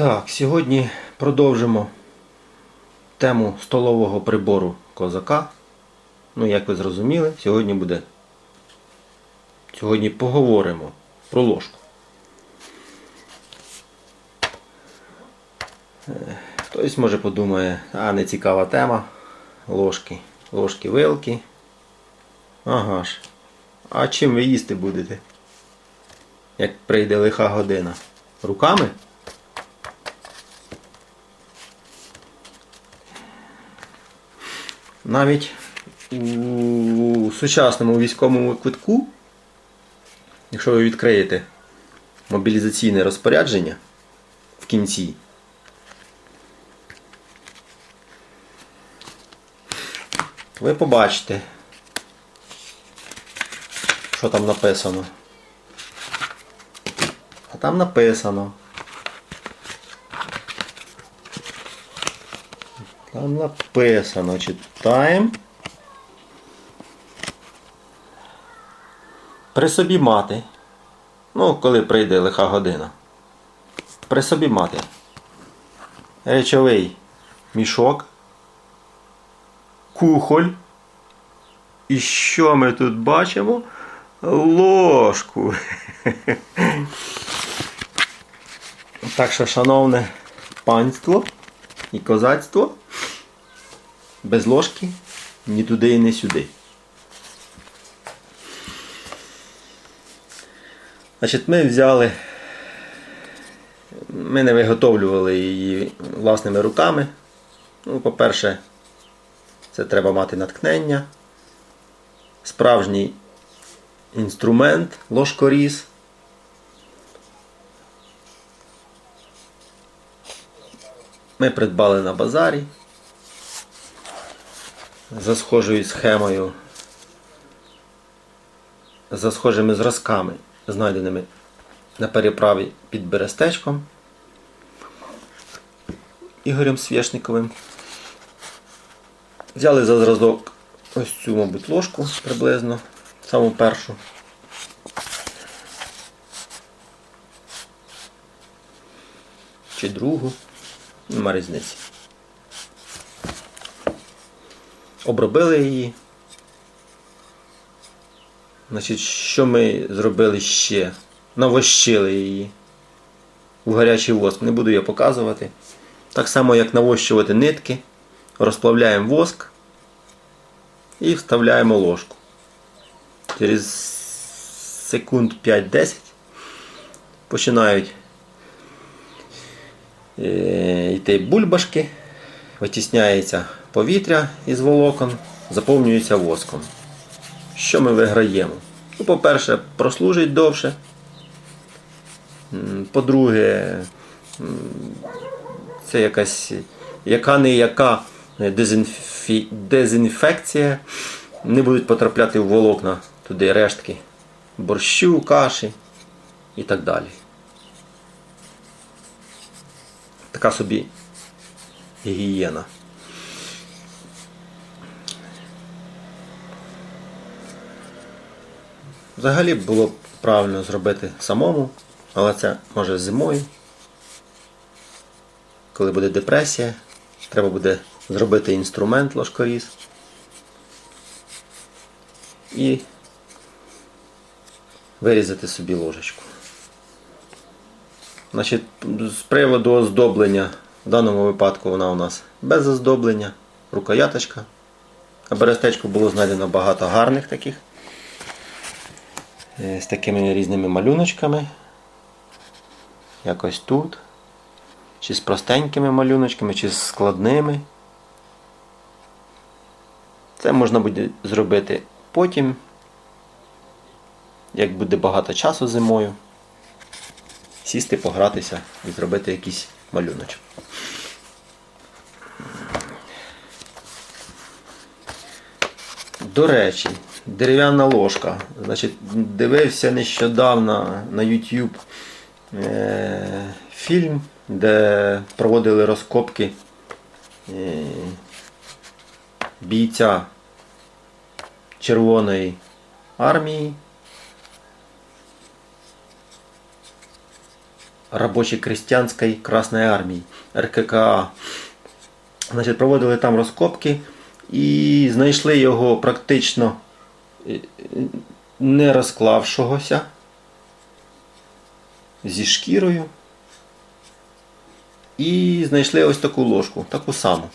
Так, сьогодні продовжимо тему столового прибору козака. Ну, як ви зрозуміли, сьогодні буде. Сьогодні поговоримо про ложку. Е, Хтось може подумає, а не цікава тема. Ложки. Ложки, вилки. Ага ж. А чим ви їсти будете? Як прийде лиха година? Руками? Навіть у сучасному військовому квитку, якщо ви відкриєте мобілізаційне розпорядження в кінці, ви побачите, що там написано. А там написано. Там написано, читаємо. При собі мати. Ну, коли прийде лиха година. При собі мати. Речовий мішок. Кухоль. І що ми тут бачимо? Ложку. Так що, шановне панство і козацтво, без ложки ні туди і не сюди. Значить, ми взяли, ми не виготовлювали її власними руками. Ну, по-перше, це треба мати натхнення, справжній інструмент, ложкоріз. Ми придбали на базарі за схожою схемою, за схожими зразками, знайденими на переправі під Берестечком Ігорем Свєшниковим. Взяли за зразок ось цю, мабуть, ложку приблизно, саму першу. Чи другу. Нема різниці. Обробили її. Значить, що ми зробили ще? Навощили її у гарячий воск. Не буду я показувати. Так само, як навощувати нитки, розплавляємо воск і вставляємо ложку. Через секунд 5-10 починають е, йти бульбашки, витісняється повітря із волокон, заповнюється воском. Що ми виграємо? Ну, по-перше, прослужить довше. По-друге, це якась яка не яка дезінфі... дезінфекція. Не будуть потрапляти в волокна туди рештки борщу, каші і так далі. Така собі гігієна. Взагалі було б правильно зробити самому, але це може зимою. Коли буде депресія, треба буде зробити інструмент ложкоріз і вирізати собі ложечку. Значить, з приводу оздоблення, в даному випадку вона у нас без оздоблення, рукояточка. На берестечку було знайдено багато гарних таких. Е, З такими різними малюночками. Якось тут. Чи з простенькими малюночками, чи з складними. Це можна буде зробити потім, як буде багато часу зимою. Сісти, погратися і зробити якийсь малюночок. До речі, дерев'яна ложка. Значить, дивився нещодавно на YouTube е- фільм, де проводили розкопки е- бійця Червоної армії рабоче-крестьянської Красної армії РККА. Значить, проводили там розкопки і знайшли його практично не розклавшогося зі шкірою. І знайшли ось таку ложку, таку саму.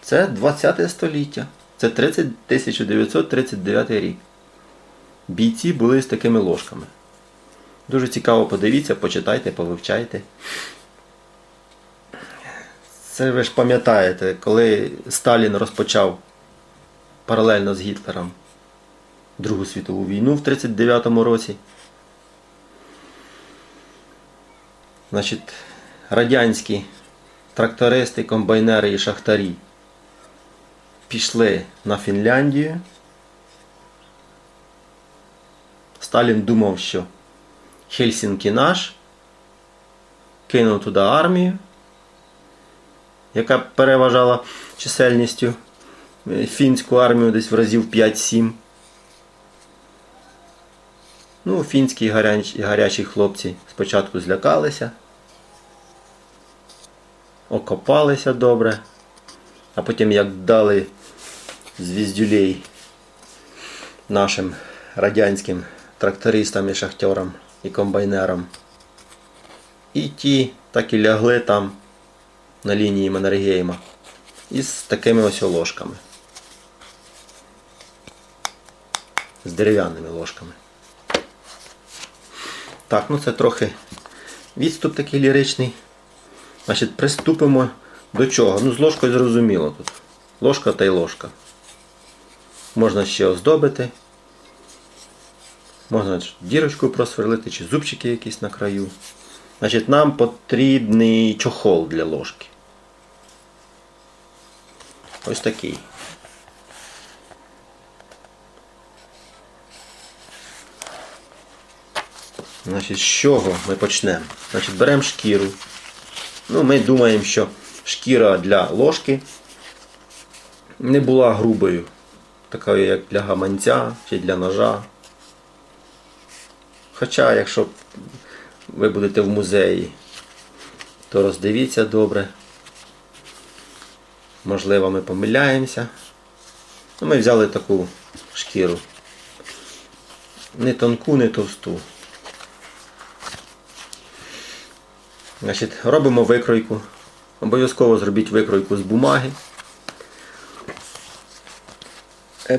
Це 20 століття. Це 30, 1939 рік. Бійці були з такими ложками. Дуже цікаво подивіться, почитайте, повивчайте. Це ви ж пам'ятаєте, коли Сталін розпочав паралельно з Гітлером Другу світову війну в 1939 році. Значить, радянські трактористи, комбайнери і шахтарі пішли на Фінляндію. Сталін думав, що Хельсінкі наш, кинув туди армію, яка переважала чисельністю фінську армію десь в разів 5-7. Ну, фінські гарячі хлопці спочатку злякалися, окопалися добре, а потім як дали звіздюлей нашим радянським трактористам і шахтерам і комбайнерам. І ті так і лягли там на лінії Маннергейма із такими ось ложками. З дерев'яними ложками. Так, ну це трохи відступ такий ліричний. Значить, приступимо до чого? Ну, з ложкою зрозуміло тут. Ложка та й ложка. Можна ще оздобити. Можна дірочку просверлити, чи зубчики якісь на краю. Значить, нам потрібний чохол для ложки. Ось такий. Значить, з чого ми почнемо? Значить, беремо шкіру. Ну, ми думаємо, що шкіра для ложки не була грубою, такою, як для гаманця чи для ножа. Хоча, якщо ви будете в музеї, то роздивіться добре. Можливо, ми помиляємося. Ну, ми взяли таку шкіру. Не тонку, не товсту. Значить, робимо викройку. Обов'язково зробіть викройку з бумаги.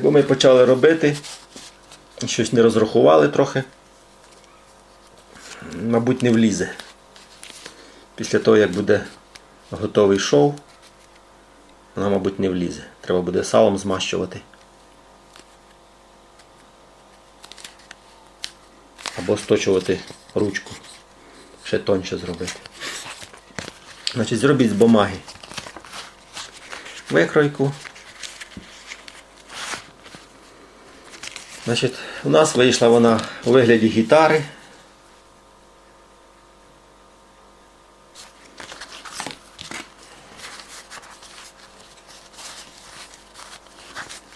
Бо ми почали робити, щось не розрахували трохи. Мабуть, не влізе. Після того, як буде готовий шов, вона, мабуть, не влізе. Треба буде салом змащувати. Або сточувати ручку. Ще тоньше зробити. Значить, зробіть з бумаги викройку. Значить, у нас вийшла вона у вигляді гітари.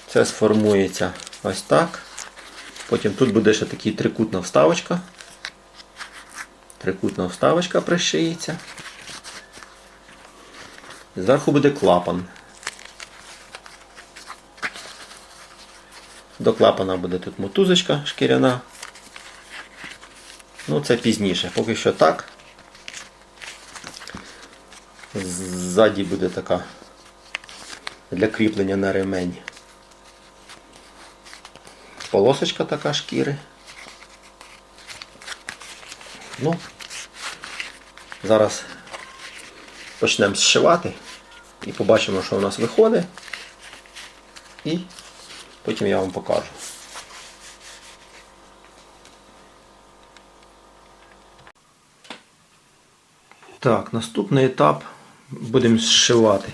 Це сформується ось так. Потім тут буде ще така трикутна вставочка. Трикутна вставочка пришиється. Зверху буде клапан. До клапана буде тут мотузочка шкіряна. Ну, це пізніше. Поки що так. Ззаді буде така для кріплення на ремень. Полосочка така шкіри. Ну, зараз почнемо зшивати і побачимо, що у нас виходить. І потім я вам покажу. Так, наступний етап будемо зшивати.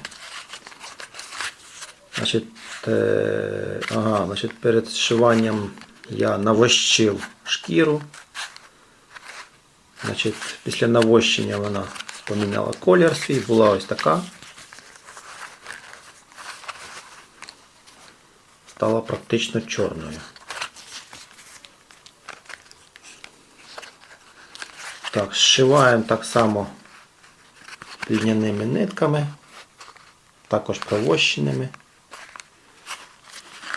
Значить, е, ага, значить, перед зшиванням я навощив шкіру. Значить, після навощення вона поміняла колір свій, була ось така. Стала практично чорною. Так, зшиваємо так само льняними нитками, також провощеними.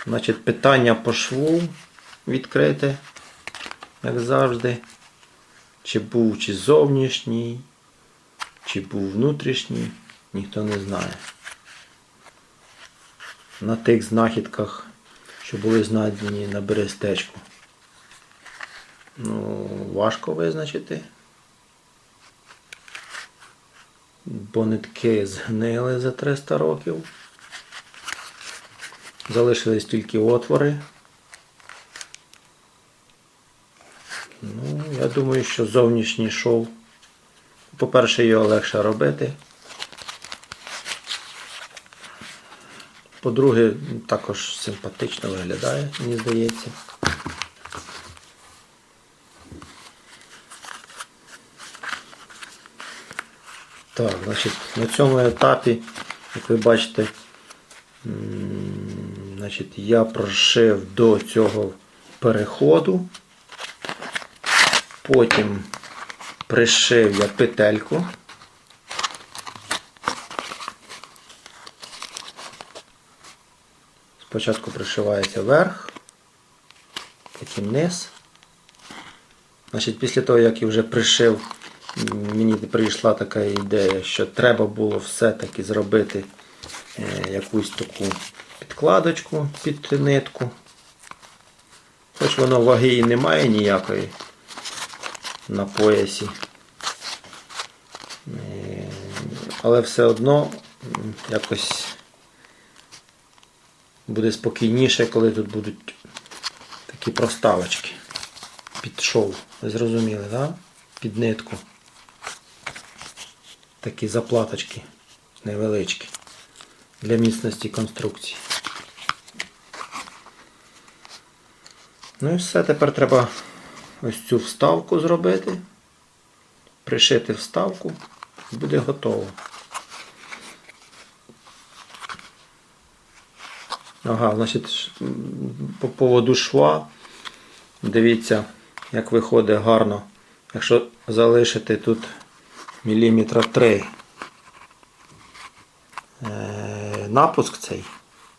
Значить, питання по шву відкрите, як завжди. Чи був чи зовнішній, чи був внутрішній, ніхто не знає. На тих знахідках, що були знайдені на берестечку. Ну, важко визначити. Бо нитки згнили за 300 років. Залишились тільки отвори. Ну, я думаю, що зовнішній шов. По-перше, його легше робити. По-друге, також симпатично виглядає, мені здається. Так, значить, на цьому етапі, як ви бачите, значить, я прошив до цього переходу. Потім пришив я петельку. Спочатку пришивається верх, потім низ. Значить, після того, як я вже пришив, мені прийшла така ідея, що треба було все-таки зробити е, якусь таку підкладочку під нитку. Хоч воно ваги і немає ніякої на поясі. Е, Але все одно якось буде спокійніше, коли тут будуть такі проставочки під шов. Ви зрозуміли. Да? Під нитку. Такі заплаточки невеличкі для міцності конструкції. Ну і все, тепер треба ось цю вставку зробити, пришити вставку, і буде готово. Ага, значить, по поводу шва, дивіться, як виходить гарно, якщо залишити тут міліметра 3 е, напуск цей,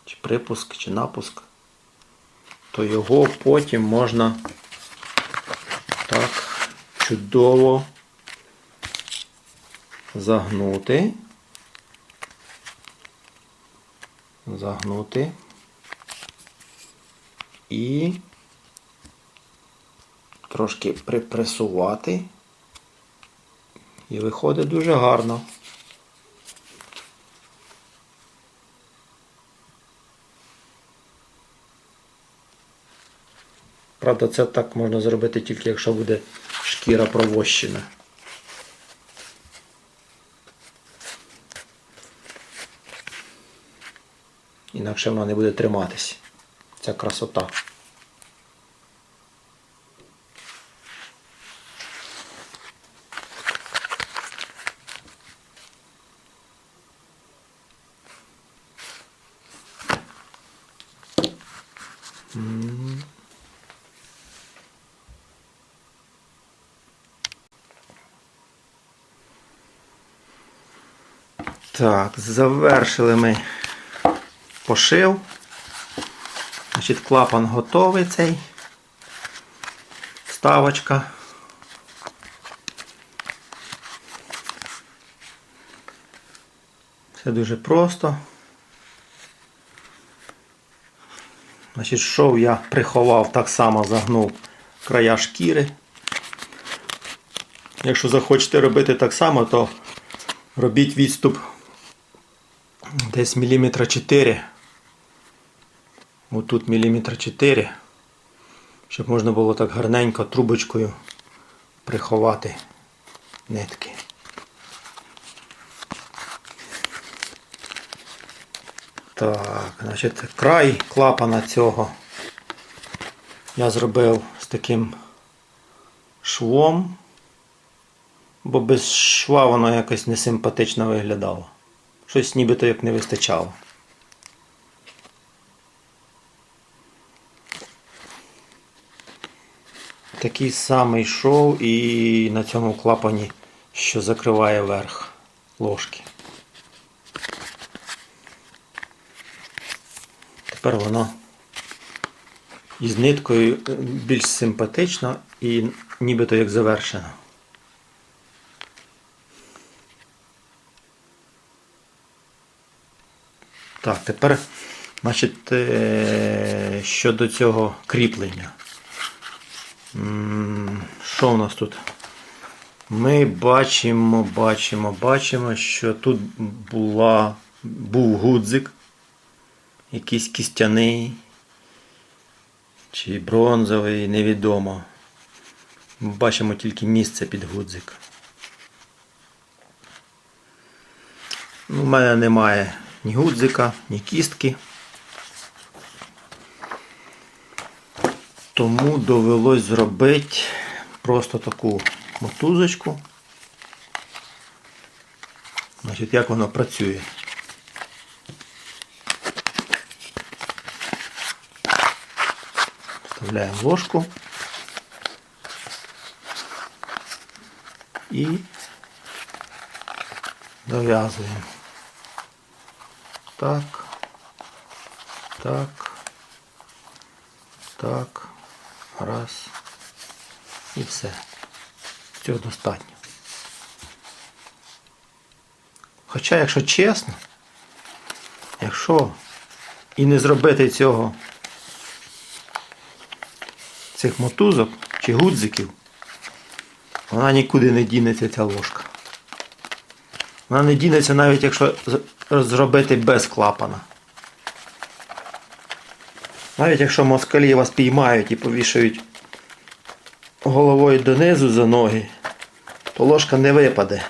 чи припуск, чи напуск, то його потім можна так чудово загнути. Загнути. І трошки припресувати. І виходить дуже гарно. Правда, це так можна зробити тільки якщо буде шкіра провощена. Інакше вона не буде триматись. Ця красота. Так, завершили ми пошив. Значить, клапан готовий цей. Вставочка. Все дуже просто. Значить, шов я приховав, так само загнув края шкіри. Якщо захочете робити так само, то робіть відступ десь міліметра 4. Отут міліметра 4, щоб можна було так гарненько трубочкою приховати нитки. Так, значить, край клапана цього я зробив з таким швом, бо без шва воно якось несимпатично виглядало. Щось нібито як не вистачало. Такий самий шов і на цьому клапані, що закриває верх ложки. Тепер воно із ниткою більш симпатично і нібито як завершено. Так, тепер, значить, е, щодо цього кріплення. Що у нас тут? Ми бачимо, бачимо, бачимо, що тут була, був гудзик, якийсь кістяний чи бронзовий, невідомо. Ми бачимо тільки місце під гудзик. У мене немає ні гудзика, ні кістки. Тому довелось зробити просто таку мотузочку. Значить, як воно працює. Вставляємо ложку і дов'язуємо. Так, так, так, раз і все. Цього достатньо. Хоча, якщо чесно, якщо і не зробити цього цих мотузок чи гудзиків, вона нікуди не дінеться ця ложка. Вона не дінеться навіть якщо зробити без клапана. Навіть якщо москалі вас піймають і повішають головою донизу за ноги, то ложка не випаде.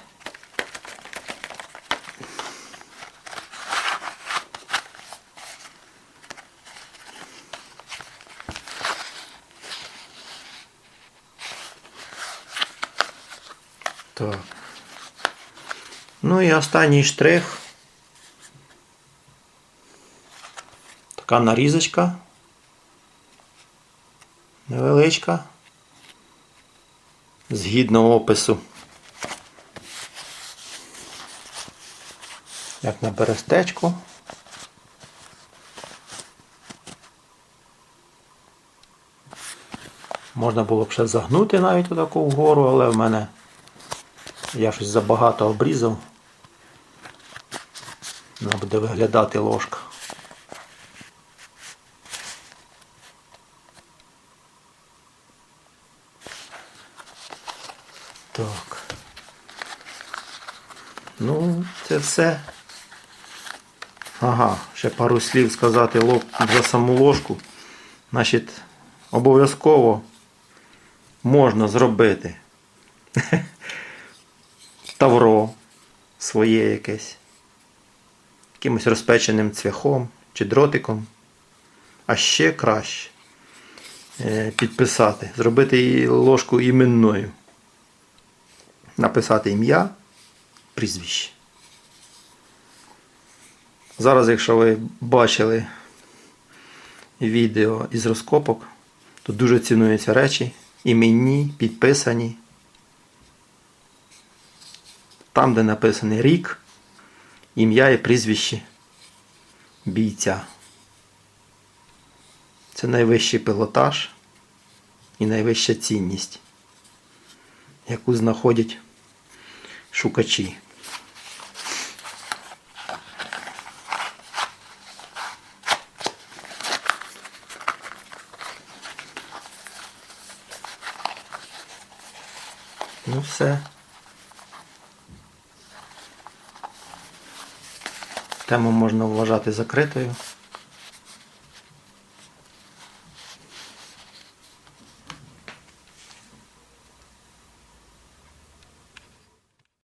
Так. Ну і останній штрих. Така нарізочка. Невеличка. Згідно опису. Як на берестечку. Можна було б ще загнути навіть отаку вгору, але в мене я щось забагато обрізав. Вона буде виглядати ложка. Так. Ну, це все. Ага, ще пару слів сказати лоб за саму ложку. Значить, обов'язково можна зробити тавро своє якесь, якимось розпеченим цвяхом чи дротиком. А ще краще е, підписати, зробити її ложку іменною. Написати ім'я, прізвище. Зараз, якщо ви бачили відео із розкопок, то дуже цінуються речі, іменні, підписані. Там, де написаний рік, ім'я і прізвище бійця. Це найвищий пілотаж і найвища цінність, яку знаходять шукачі. Ну все. Тему можна вважати закритою.